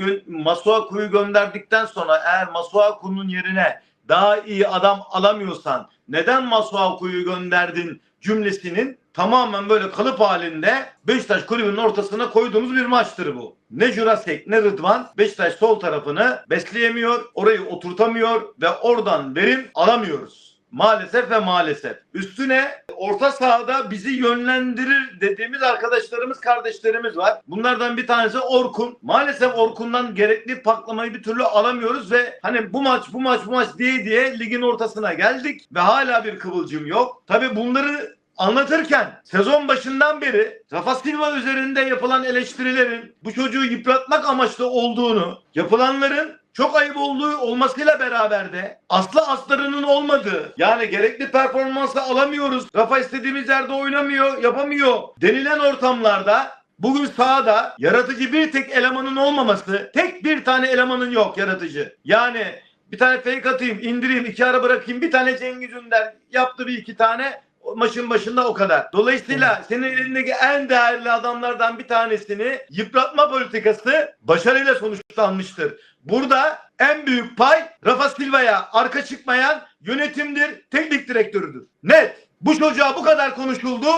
bugün Masuaku'yu gönderdikten sonra eğer Masuaku'nun yerine daha iyi adam alamıyorsan neden Masuaku'yu gönderdin cümlesinin tamamen böyle kalıp halinde Beşiktaş kulübünün ortasına koyduğumuz bir maçtır bu. Ne Jurasek ne Rıdvan Beşiktaş sol tarafını besleyemiyor, orayı oturtamıyor ve oradan verim alamıyoruz. Maalesef ve maalesef. Üstüne orta sahada bizi yönlendirir dediğimiz arkadaşlarımız, kardeşlerimiz var. Bunlardan bir tanesi Orkun. Maalesef Orkun'dan gerekli paklamayı bir türlü alamıyoruz ve hani bu maç, bu maç, bu maç diye diye ligin ortasına geldik ve hala bir kıvılcım yok. Tabii bunları anlatırken sezon başından beri Rafa Silva üzerinde yapılan eleştirilerin bu çocuğu yıpratmak amaçlı olduğunu, yapılanların çok ayıp olduğu olmasıyla beraber de aslı aslarının olmadığı yani gerekli performansı alamıyoruz. Rafa istediğimiz yerde oynamıyor, yapamıyor denilen ortamlarda bugün sahada yaratıcı bir tek elemanın olmaması, tek bir tane elemanın yok yaratıcı. Yani bir tane fake atayım, indireyim, iki ara bırakayım, bir tane Cengiz Ünder yaptı bir iki tane maçın başında o kadar. Dolayısıyla senin elindeki en değerli adamlardan bir tanesini yıpratma politikası başarıyla sonuçlanmıştır. Burada en büyük pay Rafa Silva'ya arka çıkmayan yönetimdir, teknik direktörüdür. Net. Bu çocuğa bu kadar konuşuldu.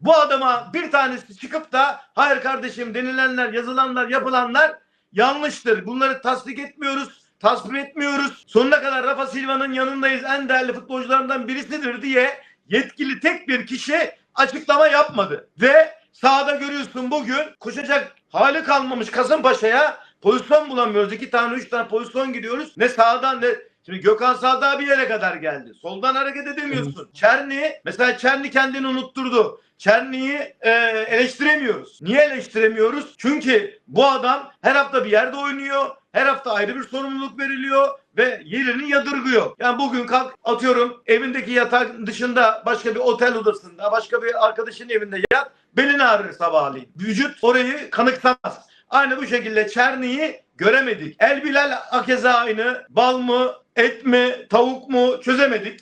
Bu adama bir tanesi çıkıp da hayır kardeşim denilenler, yazılanlar, yapılanlar yanlıştır. Bunları tasdik etmiyoruz. Tasvip etmiyoruz. Sonuna kadar Rafa Silva'nın yanındayız. En değerli futbolcularından birisidir diye yetkili tek bir kişi açıklama yapmadı. Ve sahada görüyorsun bugün koşacak hali kalmamış Kasımpaşa'ya pozisyon bulamıyoruz. İki tane üç tane pozisyon gidiyoruz. Ne sağdan ne Şimdi Gökhan sağda bir yere kadar geldi. Soldan hareket edemiyorsun. Çerni mesela Çerni kendini unutturdu. Çerni'yi e, eleştiremiyoruz. Niye eleştiremiyoruz? Çünkü bu adam her hafta bir yerde oynuyor. Her hafta ayrı bir sorumluluk veriliyor ve yerini yadırgıyor. Yani bugün kalk atıyorum evindeki yatak dışında başka bir otel odasında başka bir arkadaşın evinde yat belini ağrır sabahleyin. Vücut orayı kanıksamaz. Aynı bu şekilde Çerni'yi göremedik. El Bilal hakeza aynı. Bal mı, et mi, tavuk mu çözemedik.